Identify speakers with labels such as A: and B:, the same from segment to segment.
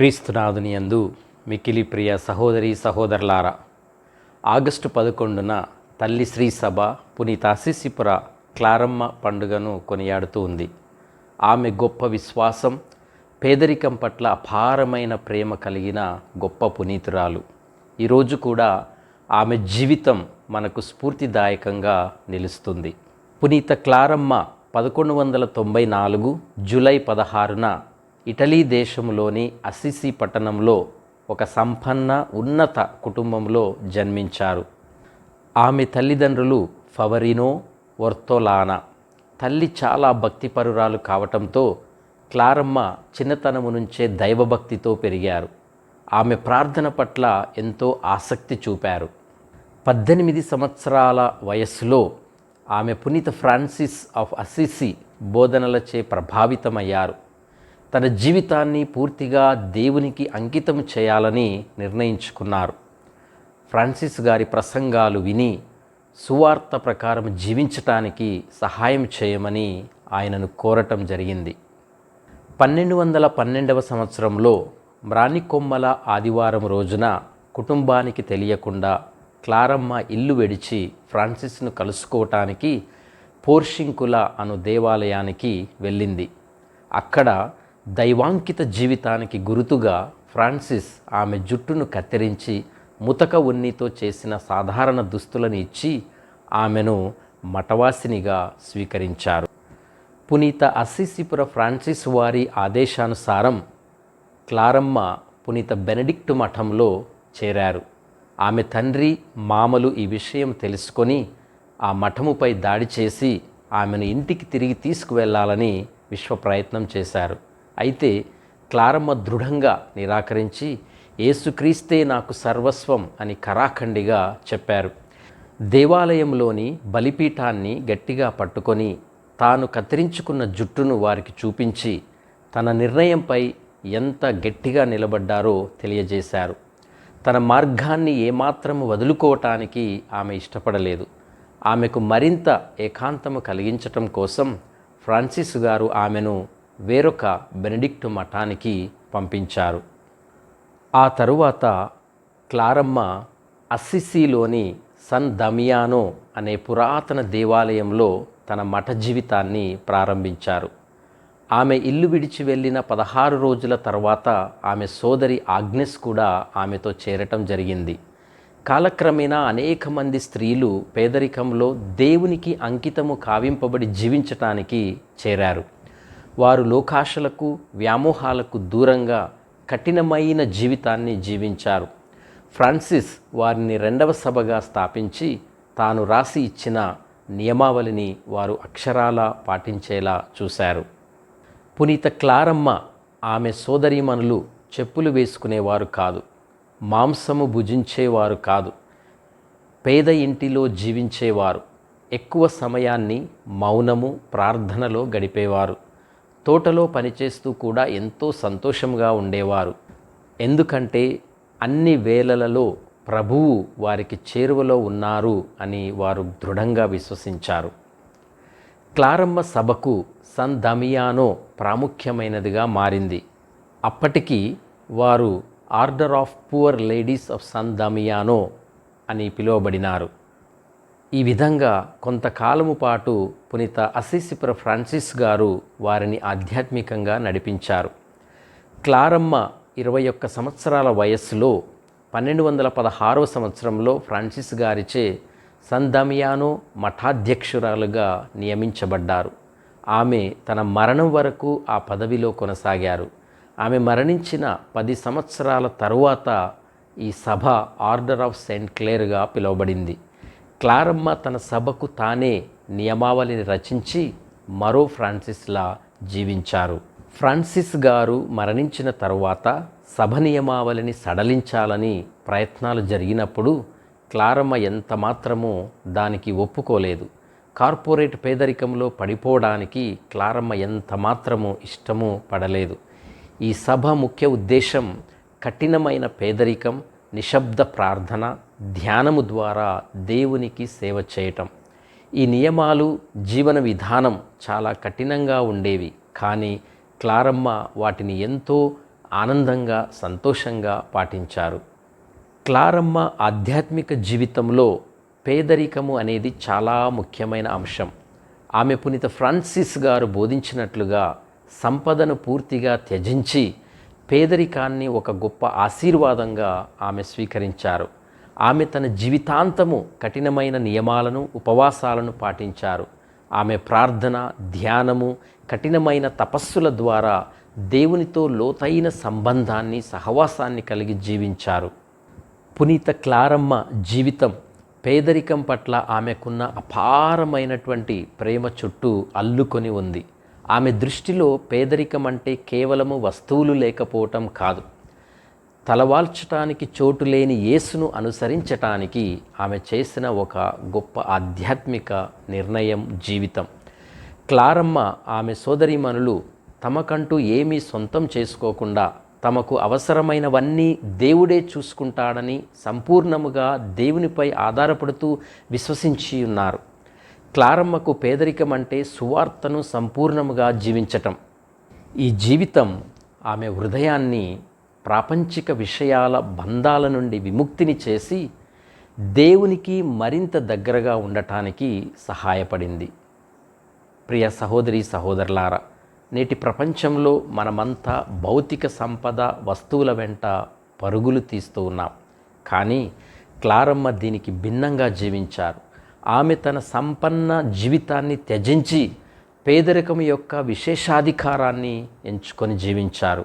A: క్రీస్తునాథుని యందు మికిలి ప్రియ సహోదరి సహోదరులారా ఆగస్టు పదకొండున తల్లి శ్రీ సభ పునీత అసిసిపుర క్లారమ్మ పండుగను కొనియాడుతూ ఉంది. ఆమె గొప్ప విశ్వాసం పేదరికం పట్ల అపారమైన ప్రేమ కలిగిన గొప్ప పునీతురాలు. ఈరోజు కూడా ఆమె జీవితం మనకు స్ఫూర్తిదాయకంగా నిలుస్తుంది. పునీత క్లారమ్మ పదకొండు వందల తొంభై నాలుగు జూలై పదహారున ఇటలీ దేశంలోని అసిసి పట్టణంలో ఒక సంపన్న ఉన్నత కుటుంబంలో జన్మించారు. ఆమె తల్లిదండ్రులు ఫవరినో వర్తోలానా తల్లి చాలా భక్తిపరురాలు కావటంతో క్లారమ్మ చిన్నతనము నుంచే దైవభక్తితో పెరిగారు. ఆమె ప్రార్థన పట్ల ఎంతో ఆసక్తి చూపారు. పద్దెనిమిది సంవత్సరాల వయస్సులో ఆమె పునీత ఫ్రాన్సిస్ ఆఫ్ అసిసి బోధనలచే ప్రభావితమయ్యారు. తన జీవితాన్ని పూర్తిగా దేవునికి అంకితం చేయాలని నిర్ణయించుకున్నారు. ఫ్రాన్సిస్ గారి ప్రసంగాలు విని సువార్త ప్రకారం జీవించటానికి సహాయం చేయమని ఆయనను కోరటం జరిగింది. పన్నెండు వందల పన్నెండవ సంవత్సరంలో మ్రానికొమ్మల ఆదివారం రోజున కుటుంబానికి తెలియకుండా క్లారమ్మ ఇల్లు వెడిచి ఫ్రాన్సిస్ను కలుసుకోవటానికి పోర్షింకుల అను దేవాలయానికి వెళ్ళింది. అక్కడ దైవాంకిత జీవితానికి గురుతుగా ఫ్రాన్సిస్ ఆమె జుట్టును కత్తిరించి ముతక ఉన్నితో చేసిన సాధారణ దుస్తులను ఇచ్చి ఆమెను మఠవాసినిగా స్వీకరించారు. పునీత అస్సిసిపుర ఫ్రాన్సిస్ వారి ఆదేశానుసారం క్లారమ్మ పునీత బెనడిక్టు మఠంలో చేరారు. ఆమె తండ్రి మామలు ఈ విషయం తెలుసుకొని ఆ మఠముపై దాడి చేసి ఆమెను ఇంటికి తిరిగి తీసుకువెళ్ళాలని విశ్వ ప్రయత్నం చేశారు. అయితే క్లారమ్మ దృఢంగా నిరాకరించి ఏసుక్రీస్తే నాకు సర్వస్వం అని కరాఖండిగా చెప్పారు. దేవాలయంలోని బలిపీఠాన్ని గట్టిగా పట్టుకొని తాను కత్తిరించుకున్న జుట్టును వారికి చూపించి తన నిర్ణయంపై ఎంత గట్టిగా నిలబడ్డారో తెలియజేశారు. తన మార్గాన్ని ఏమాత్రము వదులుకోవటానికి ఆమె ఇష్టపడలేదు. ఆమెకు మరింత ఏకాంతము కలిగించటం కోసం ఫ్రాన్సిస్ గారు ఆమెను వేరొక బెనడిక్టు మఠానికి పంపించారు. ఆ తరువాత క్లారమ్మ అస్సిసిలోని సన్ దమియానో అనే పురాతన దేవాలయంలో తన మఠ జీవితాన్ని ప్రారంభించారు. ఆమె ఇల్లు విడిచి వెళ్ళిన పదహారు రోజుల తర్వాత ఆమె సోదరి ఆగ్నెస్ కూడా ఆమెతో చేరటం జరిగింది. కాలక్రమేణా అనేక మంది స్త్రీలు పేదరికంలో దేవునికి అంకితము కావింపబడి జీవించటానికి చేరారు. వారు లోకాశలకు వ్యామోహాలకు దూరంగా కఠినమైన జీవితాన్ని జీవించారు. ఫ్రాన్సిస్ వారిని రెండవ సభగా స్థాపించి తాను రాసి ఇచ్చిన నియమావళిని వారు అక్షరాల పాటించేలా చూశారు. పునీత క్లారమ్మ ఆమె సోదరీమణులు చెప్పులు వేసుకునేవారు కాదు. మాంసము భుజించేవారు కాదు. పేద ఇంటిలో జీవించేవారు. ఎక్కువ సమయాన్ని మౌనము ప్రార్థనలో గడిపేవారు. తోటలో పనిచేస్తూ కూడా ఎంతో సంతోషంగా ఉండేవారు. ఎందుకంటే అన్ని వేళలలో ప్రభువు వారికి చేరువలో ఉన్నారు అని వారు దృఢంగా విశ్వసించారు. క్లారమ్మ సభకు సన్ దమియానో ప్రాముఖ్యమైనదిగా మారింది. అప్పటికి వారు order of poor ladies of San Damiano అని పిలువబడినారు. ఈ విధంగా కొంతకాలము పాటు పునీత అసిసిపుర ఫ్రాన్సిస్ గారు వారిని ఆధ్యాత్మికంగా నడిపించారు. క్లారమ్మ ఇరవై ఒక్క సంవత్సరాల వయస్సులో పన్నెండు వందల పదహారవ సంవత్సరంలో ఫ్రాన్సిస్ గారిచే సందమియానో మఠాధ్యక్షురాలుగా నియమించబడ్డారు. ఆమె తన మరణం వరకు ఆ పదవిలో కొనసాగారు. ఆమె మరణించిన పది సంవత్సరాల తరువాత ఈ సభ ఆర్డర్ ఆఫ్ సెయింట్ క్లేర్గా పిలువబడింది. క్లారమ్మ తన సభకు తానే నియమావళిని రచించి మరో ఫ్రాన్సిస్లా జీవించారు. ఫ్రాన్సిస్ గారు మరణించిన తరువాత సభ నియమావళిని సడలించాలని ప్రయత్నాలు జరిగినప్పుడు క్లారమ్మ ఎంతమాత్రమో దానికి ఒప్పుకోలేదు. కార్పొరేట్ పేదరికంలో పడిపోవడానికి క్లారమ్మ ఎంత మాత్రము ఇష్టము పడలేదు. ఈ సభ ముఖ్య ఉద్దేశం కఠినమైన పేదరికం నిశ్శబ్ద ప్రార్థన ధ్యానము ద్వారా దేవునికి సేవ చేయటం. ఈ నియమాలు జీవన విధానం చాలా కఠినంగా ఉండేవి. కానీ క్లారమ్మ వాటిని ఎంతో ఆనందంగా సంతోషంగా పాటించారు. క్లారమ్మ ఆధ్యాత్మిక జీవితంలో పేదరికము అనేది చాలా ముఖ్యమైన అంశం. ఆమె పునీత ఫ్రాన్సిస్ గారు బోధించినట్లుగా సంపదను పూర్తిగా త్యజించి పేదరికాన్ని ఒక గొప్ప ఆశీర్వాదంగా ఆమె స్వీకరించారు. ఆమె తన జీవితాంతము కఠినమైన నియమాలను ఉపవాసాలను పాటించారు. ఆమె ప్రార్థన ధ్యానము కఠినమైన తపస్సుల ద్వారా దేవునితో లోతైన సంబంధాన్ని సహవాసాన్ని కలిగి జీవించారు. పునీత క్లారమ్మ జీవితం పేదరికం పట్ల ఆమెకున్న అపారమైనటువంటి ప్రేమ చుట్టూ అల్లుకొని ఉంది. ఆమె దృష్టిలో పేదరికం అంటే కేవలము వస్తువులు లేకపోవటం కాదు. తలవాల్చటానికి చోటు లేని యేసును అనుసరించటానికి ఆమె చేసిన ఒక గొప్ప ఆధ్యాత్మిక నిర్ణయం జీవితం. క్లారమ్మ ఆమె సోదరీమణులు తమకంటూ ఏమీ సొంతం చేసుకోకుండా తమకు అవసరమైనవన్నీ దేవుడే చూసుకుంటాడని సంపూర్ణముగా దేవునిపై ఆధారపడుతూ విశ్వసించి ఉన్నారు క్లారమ్మకు పేదరికం అంటే సువార్తను సంపూర్ణముగా జీవించటం. ఈ జీవితం ఆమె హృదయాన్ని ప్రాపంచిక విషయాల బంధాల నుండి విముక్తిని చేసి దేవునికి మరింత దగ్గరగా ఉండటానికి సహాయపడింది. ప్రియ సహోదరి సహోదరులారా నేటి ప్రపంచంలో మనమంతా భౌతిక సంపద వస్తువుల వెంట పరుగులు తీస్తూ ఉన్నాం. కానీ క్లారమ్మ దీనికి భిన్నంగా జీవించారు. ఆమె తన సంపన్న జీవితాన్ని త్యజించి పేదరికం యొక్క విశేషాధికారాన్ని ఎంచుకొని జీవించారు.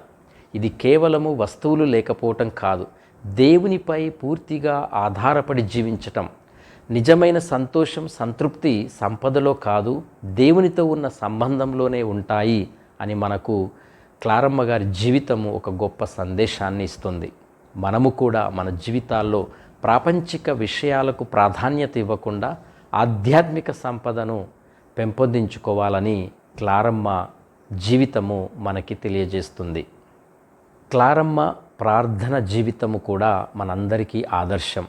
A: ఇది కేవలము వస్తువులు లేకపోవటం కాదు దేవునిపై పూర్తిగా ఆధారపడి జీవించటం. నిజమైన సంతోషం సంతృప్తి సంపదలో కాదు దేవునితో ఉన్న సంబంధంలోనే ఉంటాయి అని మనకు క్లారమ్మ గారి జీవితము ఒక గొప్ప సందేశాన్ని ఇస్తుంది. మనము కూడా మన జీవితాల్లో ప్రాపంచిక విషయాలకు ప్రాధాన్యత ఇవ్వకుండా ఆధ్యాత్మిక సంపదను పెంపొందించుకోవాలని క్లారమ్మ జీవితము మనకి తెలియజేస్తుంది. క్లారమ్మ ప్రార్థన జీవితము కూడా మనందరికీ ఆదర్శం.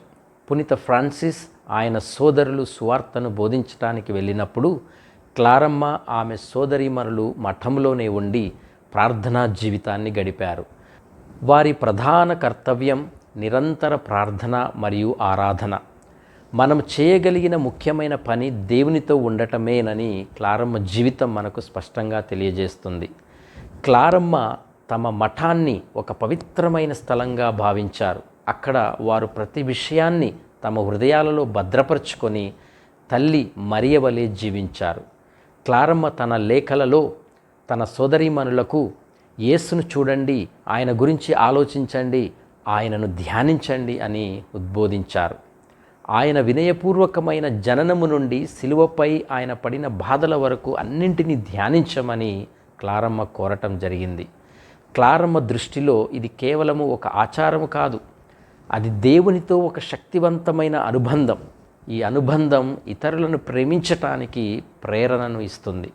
A: పునీత ఫ్రాన్సిస్ ఆయన సోదరులు సువార్తను బోధించడానికి వెళ్ళినప్పుడు క్లారమ్మ ఆమె సోదరీమరులు మఠంలోనే ఉండి ప్రార్థనా జీవితాన్ని గడిపారు. వారి ప్రధాన కర్తవ్యం నిరంతర ప్రార్థన మరియు ఆరాధన. మనం చేయగలిగిన ముఖ్యమైన పని దేవునితో ఉండటమేనని క్లారమ్మ జీవితం మనకు స్పష్టంగా తెలియజేస్తుంది. క్లారమ్మ తమ మఠాన్ని ఒక పవిత్రమైన స్థలంగా భావించారు. అక్కడ వారు ప్రతి విషయాన్ని తమ హృదయాలలో భద్రపరుచుకొని తల్లి మరియవలే జీవించారు. క్లారమ్మ తన లేఖలలో తన సోదరీమణులకు యేసును చూడండి ఆయన గురించి ఆలోచించండి ఆయనను ధ్యానించండి అని ఉద్బోధించారు. ఆయన వినయపూర్వకమైన జననము నుండి శిలువపై ఆయన పడిన బాధల వరకు అన్నింటినీ ధ్యానించమని క్లారమ్మ కోరటం జరిగింది. క్లారమ్మ దృష్టిలో ఇది కేవలము ఒక ఆచారము కాదు. అది దేవునితో ఒక శక్తివంతమైన అనుబంధం. ఈ అనుబంధం ఇతరులను ప్రేమించటానికి ప్రేరణను ఇస్తుంది.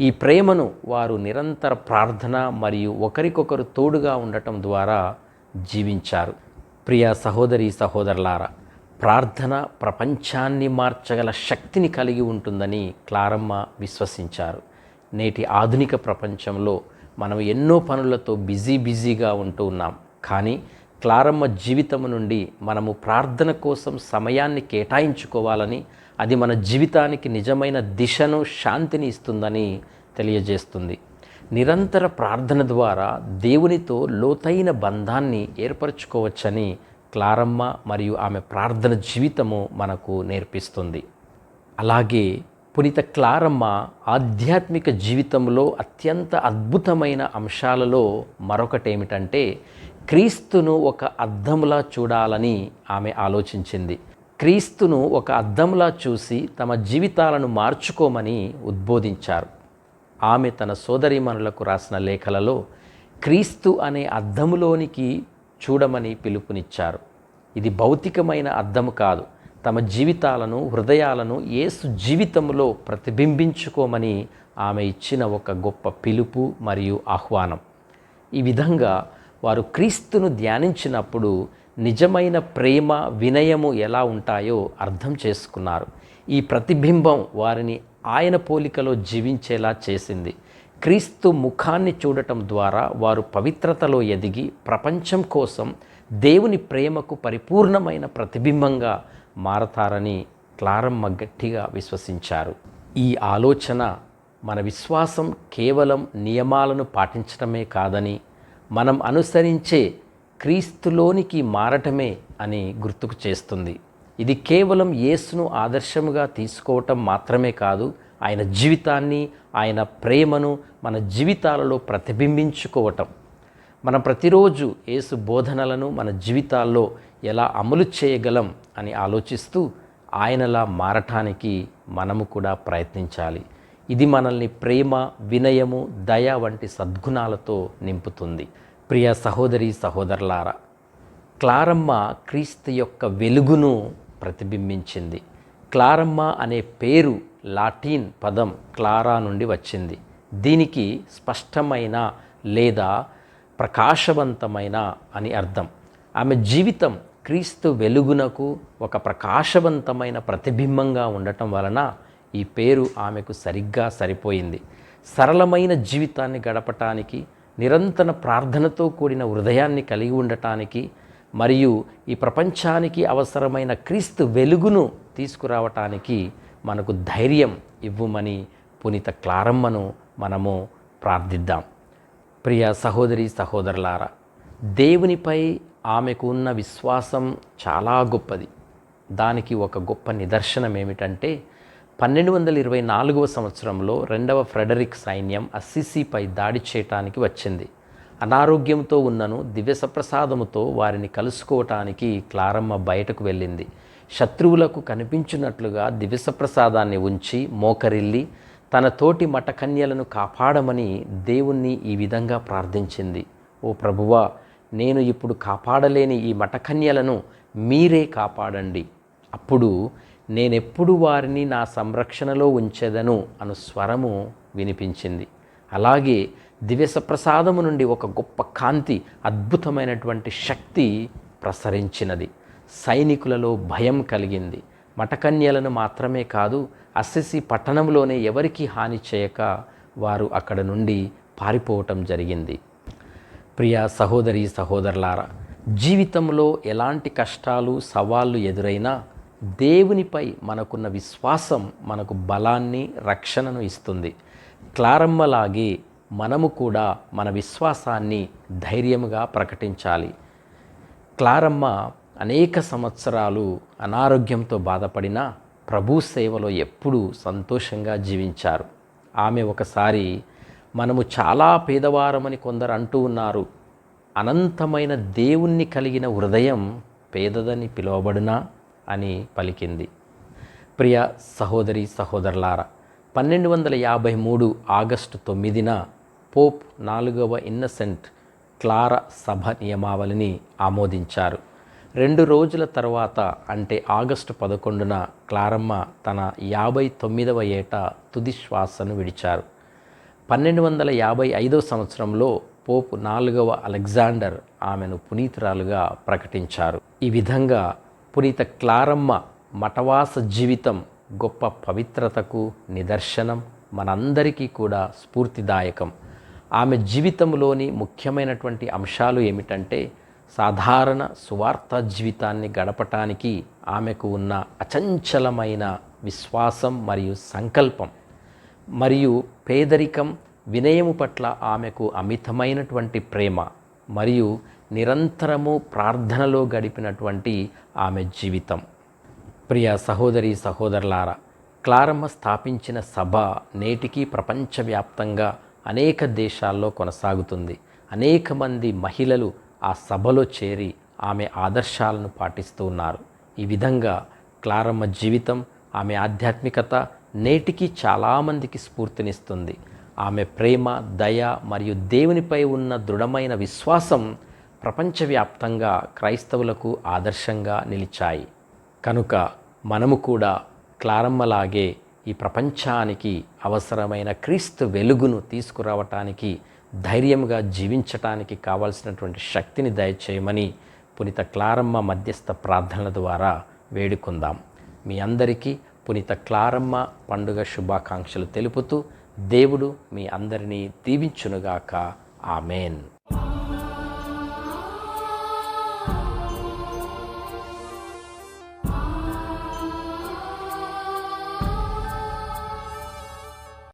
A: ఈ ప్రేమను వారు నిరంతర ప్రార్థన మరియు ఒకరికొకరు తోడుగా ఉండటం ద్వారా జీవించారు. ప్రియ సహోదరి సహోదరులారా ప్రార్థన ప్రపంచాన్ని మార్చగల శక్తిని కలిగి ఉంటుందని క్లారమ్మ విశ్వసించారు. నేటి ఆధునిక ప్రపంచంలో మనం ఎన్నో పనులతో బిజీ బిజీగా ఉంటూ ఉన్నాం. కానీ క్లారమ్మ జీవితము నుండి మనము ప్రార్థన కోసం సమయాన్ని కేటాయించుకోవాలని అది మన జీవితానికి నిజమైన దిశను శాంతిని ఇస్తుందని తెలియజేస్తుంది. నిరంతర ప్రార్థన ద్వారా దేవునితో లోతైన బంధాన్ని ఏర్పరచుకోవచ్చని క్లారమ్మ మరియు ఆమె ప్రార్థన జీవితము మనకు నేర్పిస్తుంది. అలాగే పునీత క్లారమ్మ ఆధ్యాత్మిక జీవితంలో అత్యంత అద్భుతమైన అంశాలలో మరొకటి ఏమిటంటే క్రీస్తును ఒక అద్దంలా చూడాలని ఆమె ఆలోచించింది. క్రీస్తును ఒక అద్దంలా చూసి తమ జీవితాలను మార్చుకోమని ఉద్బోధించారు. ఆమె తన సోదరీమణులకు రాసిన లేఖలలో క్రీస్తు అనే అద్దములోనికి చూడమని పిలుపునిచ్చారు. ఇది భౌతికమైన అర్థము కాదు. తమ జీవితాలను హృదయాలను యేసు జీవితంలో ప్రతిబింబించుకోమని ఆమె ఇచ్చిన ఒక గొప్ప పిలుపు మరియు ఆహ్వానం. ఈ విధంగా వారు క్రీస్తును ధ్యానించినప్పుడు నిజమైన ప్రేమ వినయము ఎలా ఉంటాయో అర్థం చేసుకున్నారు. ఈ ప్రతిబింబం వారిని ఆయన పోలికలో జీవించేలా చేసింది. క్రీస్తు ముఖాన్ని చూడటం ద్వారా వారు పవిత్రతలో ఎదిగి ప్రపంచం కోసం దేవుని ప్రేమకు పరిపూర్ణమైన ప్రతిబింబంగా మారతారని క్లారమ్మ గట్టిగా విశ్వసించారు. ఈ ఆలోచన మన విశ్వాసం కేవలం నియమాలను పాటించడమే కాదని మనం అనుసరించే క్రీస్తులోనికి మారటమే అని గుర్తుకు చేస్తుంది. ఇది కేవలం యేసును ఆదర్శముగా తీసుకోవటం మాత్రమే కాదు ఆయన జీవితాన్ని ఆయన ప్రేమను మన జీవితాలలో ప్రతిబింబించుకోవటం. మనం ప్రతిరోజు యేసు బోధనలను మన జీవితాల్లో ఎలా అమలు చేయగలం అని ఆలోచిస్తూ ఆయనలా మారటానికి మనము కూడా ప్రయత్నించాలి. ఇది మనల్ని ప్రేమ వినయము దయ వంటి సద్గుణాలతో నింపుతుంది. ప్రియ సహోదరి సహోదరులారా క్లారమ్మ క్రీస్తు యొక్క వెలుగును ప్రతిబింబించింది. క్లారమ్మ అనే పేరు లాటిన్ పదం క్లారా నుండి వచ్చింది. దీనికి స్పష్టమైన లేదా ప్రకాశవంతమైన అని అర్థం. ఆమె జీవితం క్రీస్తు వెలుగునకు ఒక ప్రకాశవంతమైన ప్రతిబింబంగా ఉండటం వలన ఈ పేరు ఆమెకు సరిగ్గా సరిపోయింది. సరళమైన జీవితాన్ని గడపటానికి నిరంతర ప్రార్థనతో కూడిన హృదయాన్ని కలిగి ఉండటానికి మరియు ఈ ప్రపంచానికి అవసరమైన క్రీస్తు వెలుగును తీసుకురావటానికి మనకు ధైర్యం ఇవ్వమని పునీత క్లారమ్మను మనము ప్రార్థిద్దాం. ప్రియ సహోదరి సహోదరులారా దేవునిపై ఆమెకు ఉన్న విశ్వాసం చాలా గొప్పది. దానికి ఒక గొప్ప నిదర్శనం ఏమిటంటే పన్నెండు వందల ఇరవై నాలుగవ సంవత్సరంలో రెండవ ఫ్రెడరిక్ సైన్యం అస్సిసిపై దాడి చేయటానికి వచ్చింది. అనారోగ్యంతో ఉన్నను దివ్యసప్రసాదముతో వారిని కలుసుకోవటానికి క్లారమ్మ బయటకు వెళ్ళింది. శత్రువులకు కనిపించినట్లుగా దివ్యసప్రసాదాన్ని ఉంచి మోకరిల్లి తన తోటి మటకన్యలను కాపాడమని దేవుణ్ణి ఈ విధంగా ప్రార్థించింది. ఓ ప్రభువా నేను ఇప్పుడు కాపాడలేని ఈ మటకన్యలను మీరే కాపాడండి. అప్పుడు నేనెప్పుడు వారిని నా సంరక్షణలో ఉంచెదను అను స్వరము వినిపించింది. అలాగే దివ్యసప్రసాదము నుండి ఒక గొప్ప కాంతి అద్భుతమైనటువంటి శక్తి ప్రసరించినది. సైనికులలో భయం కలిగింది. మటకన్యలను మాత్రమే కాదు అస్సెసి పట్టణంలోనే ఎవరికి హాని చేయక వారు అక్కడ నుండి పారిపోవటం జరిగింది. ప్రియ సహోదరి సహోదరులారా జీవితంలో ఎలాంటి కష్టాలు సవాళ్ళు ఎదురైనా దేవునిపై మనకున్న విశ్వాసం మనకు బలాన్ని రక్షణను ఇస్తుంది. క్లారమ్మలాగే మనము కూడా మన విశ్వాసాన్ని ధైర్యంగా ప్రకటించాలి. క్లారమ్మ అనేక సంవత్సరాలు అనారోగ్యంతో బాధపడిన ప్రభు సేవలో ఎప్పుడూ సంతోషంగా జీవించారు. ఆమె ఒకసారి మనము చాలా పేదవారమని కొందరు అంటూ ఉన్నారు. అనంతమైన దేవుణ్ణి కలిగిన హృదయం పేదదని పిలువబడునా? అని పలికింది. ప్రియ సహోదరి సహోదరులారా పన్నెండు వందల యాభై మూడు ఆగస్టు తొమ్మిదిన పోప్ నాలుగవ ఇన్నసెంట్ క్లార సభ నియమావళిని ఆమోదించారు. రెండు రోజుల తర్వాత అంటే ఆగస్టు పదకొండున క్లారమ్మ తన యాభై తొమ్మిదవ ఏట తుది శ్వాసను విడిచారు. పన్నెండు వందల యాభై ఐదవ సంవత్సరంలో పోపు నాలుగవ అలెగ్జాండర్ ఆమెను పునీతురాలుగా ప్రకటించారు. ఈ విధంగా పునీత క్లారమ్మ మఠవాస జీవితం గొప్ప పవిత్రతకు నిదర్శనం మనందరికీ కూడా స్ఫూర్తిదాయకం. ఆమె జీవితంలోని ముఖ్యమైనటువంటి అంశాలు ఏమిటంటే సాధారణ సువార్త జీవితాన్ని గడపటానికి ఆమెకు ఉన్న అచంచలమైన విశ్వాసం మరియు సంకల్పం మరియు పేదరికం వినయము పట్ల ఆమెకు అమితమైనటువంటి ప్రేమ మరియు నిరంతరము ప్రార్థనలో గడిపినటువంటి ఆమె జీవితం. ప్రియ సహోదరి సహోదరులారా క్లారమ్మ స్థాపించిన సభ నేటికీ ప్రపంచవ్యాప్తంగా అనేక దేశాల్లో కొనసాగుతుంది. అనేక మంది మహిళలు ఆ సభలో చేరి ఆమె ఆదర్శాలను పాటిస్తూ ఉన్నారు. ఈ విధంగా క్లారమ్మ జీవితం ఆమె ఆధ్యాత్మికత నేటికి చాలామందికి స్ఫూర్తినిస్తుంది. ఆమె ప్రేమ దయ మరియు దేవునిపై ఉన్న దృఢమైన విశ్వాసం ప్రపంచవ్యాప్తంగా క్రైస్తవులకు ఆదర్శంగా నిలిచాయి. కనుక మనము కూడా క్లారమ్మలాగే ఈ ప్రపంచానికి అవసరమైన క్రీస్తు వెలుగును తీసుకురావటానికి ధైర్యంగా జీవించటానికి కావలసినటువంటి శక్తిని దయచేయమని పునీత క్లారమ్మ మధ్యస్థ ప్రార్థనల ద్వారా వేడుకుందాం. మీ అందరికీ పునీత క్లారమ్మ పండుగ శుభాకాంక్షలు తెలుపుతూ దేవుడు మీ అందరినీ దీవించునుగాక. ఆమెన్.